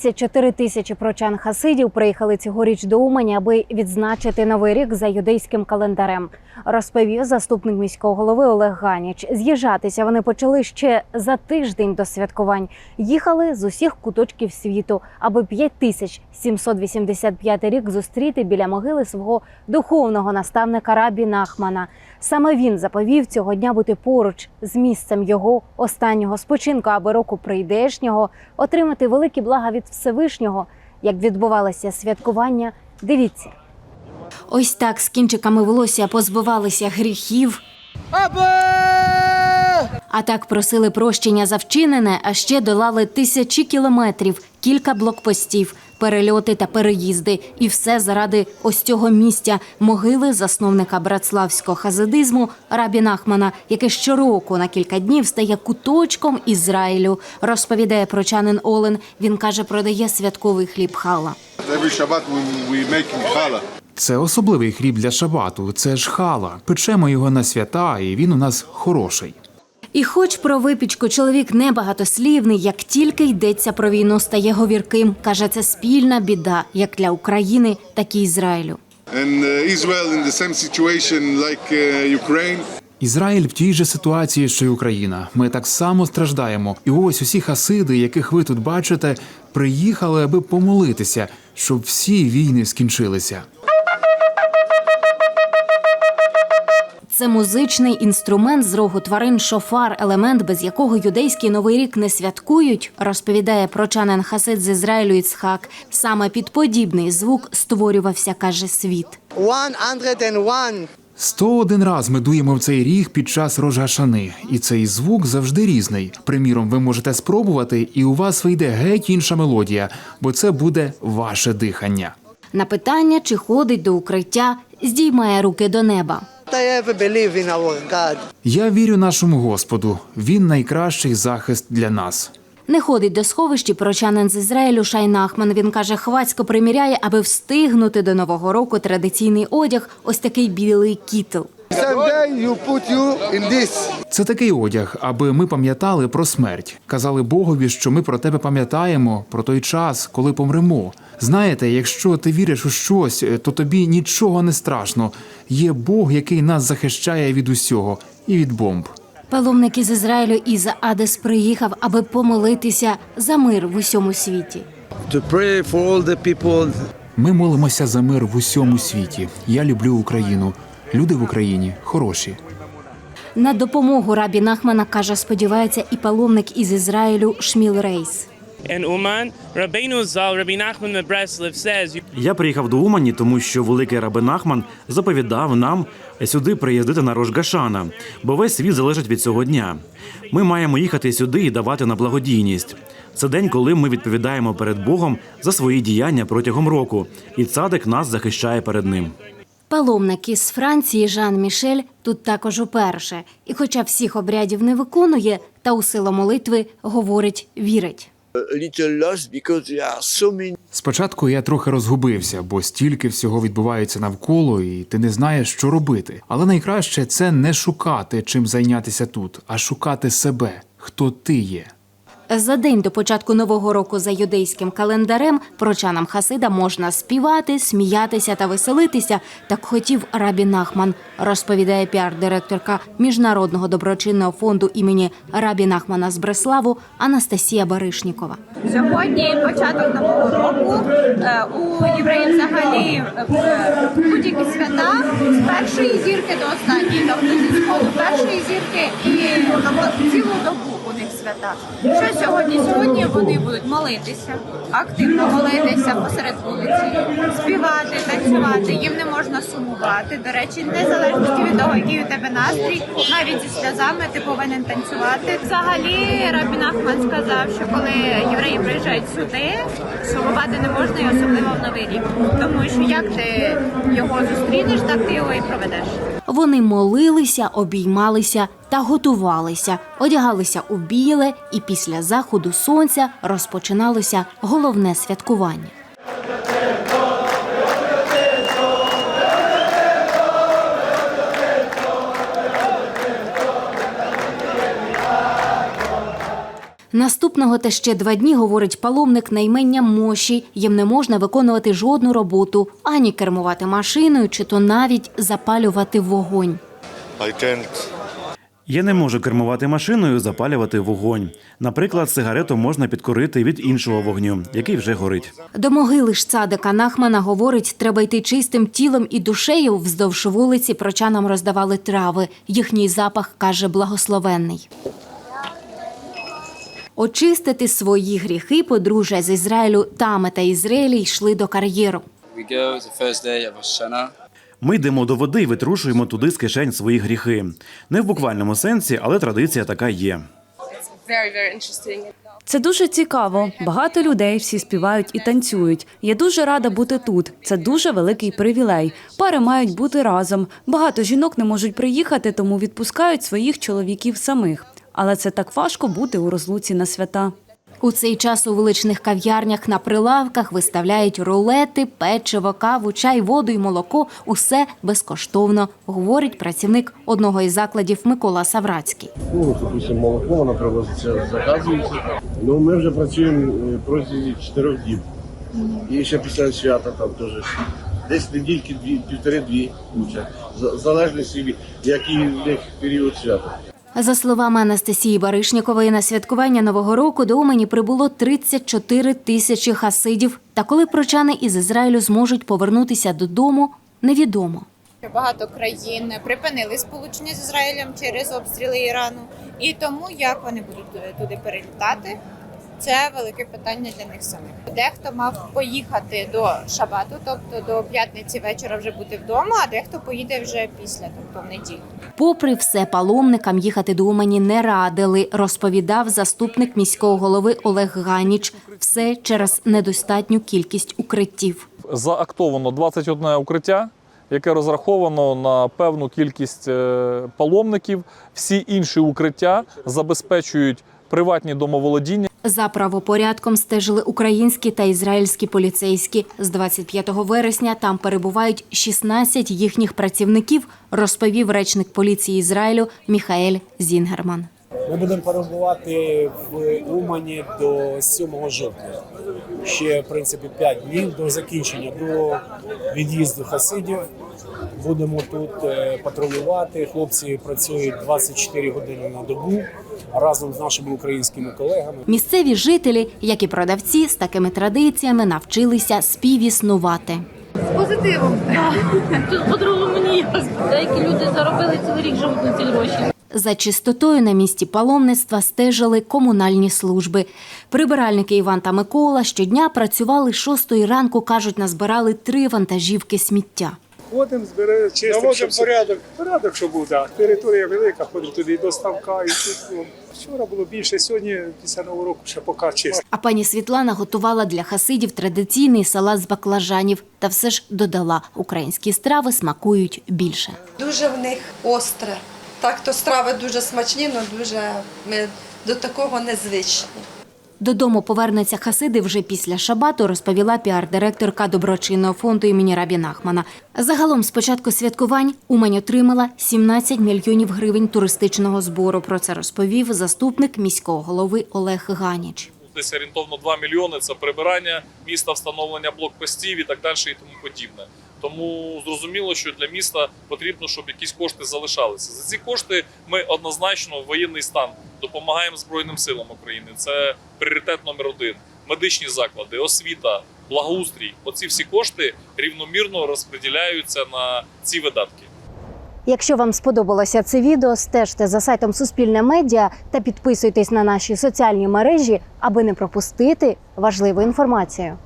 34 тисячі прочан хасидів приїхали цьогоріч до Умані, аби відзначити новий рік за юдейським календарем. Розповів заступник міського голови Олег Ганіч. З'їжджатися вони почали ще за тиждень до святкувань. Їхали з усіх куточків світу, аби 5785 рік зустріти біля могили свого духовного наставника Рабі Нахмана. Саме він заповів цього дня бути поруч з місцем його останнього спочинку, аби року прийдешнього отримати великі блага від Всевишнього. Як відбувалося святкування, дивіться. Ось так з кінчиками волосся позбувалися гріхів, Аба! А так просили прощення за вчинене, а ще долали тисячі кілометрів, кілька блокпостів, перельоти та переїзди. І все заради ось цього місця могили засновника братславського хазидизму Рабі Нахмана, яке щороку на кілька днів стає куточком Ізраїлю. Розповідає прочанин Олен. Він каже, продає святковий хліб хала. Це особливий хліб для шабату. Це ж хала. Печемо його на свята, і він у нас хороший. І хоч про випічку чоловік не багатослівний, як тільки йдеться про війну, стає говірким. Каже, це спільна біда як для України, так і Ізраїлю. Uh, uh. Ізраїль в тій же ситуації, що й Україна. Ми так само страждаємо. І ось усі хасиди, яких ви тут бачите, приїхали, аби помолитися, щоб всі війни скінчилися. Це музичний інструмент з рогу тварин шофар, елемент, без якого юдейський новий рік не святкують, розповідає прочанин Хасид з Ізраїлю Іцхак. Саме під подібний звук створювався, каже світ. 101 101 раз ми дуємо в цей ріг під час Рожгашани, і цей звук завжди різний. Приміром, ви можете спробувати, і у вас вийде геть інша мелодія, бо це буде ваше дихання. На питання, чи ходить до укриття, здіймає руки до неба. I ever believe in our God. Я вірю нашому Господу. Він найкращий захист для нас. Не ходить до сховищі прочанин з Ізраїлю Шайнахман. Він каже, хвацько приміряє, аби встигнути до нового року традиційний одяг. Ось такий білий кітл. You put you in this. Це такий одяг, аби ми пам'ятали про смерть. Казали Богові, що ми про тебе пам'ятаємо, про той час, коли помремо. Знаєте, якщо ти віриш у щось, е, то тобі нічого не страшно. Є Бог, який нас захищає від усього і від бомб. Паломник із Ізраїлю Іза Адес приїхав, аби помолитися за мир в усьому світі. to pray for all the people Ми молимося за мир в усьому світі. Я люблю Україну. Люди в Україні хороші. На допомогу рабі Нахмана каже, сподівається, і паломник із Ізраїлю Шміл Рейс. Я приїхав до Умані, тому що великий рабин Ахман заповідав нам сюди приїздити на Рожгашана, бо весь світ залежить від цього дня. Ми маємо їхати сюди і давати на благодійність. Це день, коли ми відповідаємо перед Богом за свої діяння протягом року, і цадик нас захищає перед ним. Паломник із Франції Жан Мішель тут також уперше. І, хоча всіх обрядів не виконує, та у силу молитви говорить, вірить. Спочатку я трохи розгубився, бо стільки всього відбувається навколо, і ти не знаєш, що робити. Але найкраще це не шукати, чим зайнятися тут, а шукати себе, хто ти є. За день до початку нового року за юдейським календарем прочанам Хасида можна співати, сміятися та веселитися. Так хотів Рабі Нахман, розповідає піар-директорка міжнародного доброчинного фонду імені Рабі Нахмана з Бреславу Анастасія Баришнікова. Сьогодні початок нового року Е, у євреїв взагалі е, будь-які свята з першої зірки до останньої, свята. Що сьогодні? Сьогодні вони будуть молитися, активно молитися посеред вулиці, співати, танцювати. Їм не можна сумувати. До речі, незалежно від того, який у тебе настрій, навіть зі сльозами ти повинен танцювати. Взагалі, Рабін Ахман сказав, що коли євреї приїжджають сюди, сумувати не можна, і особливо в новий рік. Тому що як ти його зустрінеш, так ти його і проведеш. Вони молилися, обіймалися та готувалися, одягалися у біле, і після заходу сонця розпочиналося головне святкування. Наступного та ще два дні, говорить паломник наймення Моші. Їм не можна виконувати жодну роботу, ані кермувати машиною, чи то навіть запалювати вогонь. Я не можу кермувати машиною, запалювати вогонь. Наприклад, сигарету можна підкорити від іншого вогню, який вже горить. До могили ж цадика Нахмана говорить, треба йти чистим тілом і душею. Вздовж вулиці прочанам роздавали трави. Їхній запах каже благословенний. Очистити свої гріхи подружжя з Ізраїлю Таме та Ізраїлі йшли до кар'єру. Ми йдемо до води і витрушуємо туди з кишень свої гріхи. Не в буквальному сенсі, але традиція така є. Це дуже цікаво. Багато людей всі співають і танцюють. Я дуже рада бути тут. Це дуже великий привілей. Пари мають бути разом. Багато жінок не можуть приїхати, тому відпускають своїх чоловіків самих. Але це так важко бути у розлуці на свята. У цей час у вуличних кав'ярнях на прилавках виставляють рулети, печиво, каву, чай, воду і молоко. Усе безкоштовно, говорить працівник одного із закладів Микола Саврацький. Ну, допустим, молоко воно привозиться, заказується. Ну, ми вже працюємо е, протягом чотирьох діб. І ще після свята там теж. Десь недільки дві, півтори-дві учать. В залежності від який в них період свята. За словами Анастасії Баришнікової, на святкування Нового року до Умані прибуло 34 тисячі хасидів. Та коли прочани із Ізраїлю зможуть повернутися додому, невідомо. Багато країн припинили сполучення з Ізраїлем через обстріли Ірану, і тому як вони будуть туди перелітати, це велике питання для них самих. Дехто мав поїхати до шабату, тобто до п'ятниці вечора вже бути вдома, а дехто поїде вже після, тобто в неділю. Попри все, паломникам їхати до Умані не радили, розповідав заступник міського голови Олег Ганіч. Все через недостатню кількість укриттів. заактовано 21 укриття, яке розраховано на певну кількість е, паломників. Всі інші укриття забезпечують приватні домоволодіння. За правопорядком стежили українські та ізраїльські поліцейські. З 25 вересня там перебувають 16 їхніх працівників, розповів речник поліції Ізраїлю Міхаель Зінгерман. Ми будемо перебувати в Умані до 7 жовтня. Ще, в принципі, 5 днів до закінчення, до від'їзду хасидів. Будемо тут е, патрулювати. Хлопці працюють 24 години на добу разом з нашими українськими колегами. Місцеві жителі, як і продавці, з такими традиціями навчилися співіснувати. З Позитивом. тут По-другому ніяк. Деякі люди заробили цілий рік живуть на ці гроші. За чистотою на місці паломництва стежили комунальні служби. Прибиральники Іван та Микола щодня працювали шостої ранку, кажуть, назбирали три вантажівки сміття. Ходимо, збираємо чистимо. щоб порядок. Порядок, що був, так. Територія велика, ходимо туди і до ставка, і тут. ну, Вчора було більше, сьогодні після нового року ще поки чисто. А пані Світлана готувала для хасидів традиційний салат з баклажанів та все ж додала, українські страви смакують більше. Дуже в них остре. Так то страви дуже смачні, але дуже ми до такого незвичні. Додому повернуться хасиди вже після шабату, розповіла піар-директорка доброчинного фонду імені Рабі Нахмана. Загалом з початку святкувань Умань отримала 17 мільйонів гривень туристичного збору. Про це розповів заступник міського голови Олег Ганіч. Десь орієнтовно 2 мільйони це прибирання міста, встановлення блокпостів і так далі, і тому подібне. Тому зрозуміло, що для міста потрібно, щоб якісь кошти залишалися. За ці кошти ми однозначно в воєнний стан допомагаємо Збройним силам України. Це пріоритет номер один. Медичні заклади, освіта, благоустрій. Оці всі кошти рівномірно розподіляються на ці видатки. Якщо вам сподобалося це відео, стежте за сайтом Суспільне Медіа та підписуйтесь на наші соціальні мережі, аби не пропустити важливу інформацію.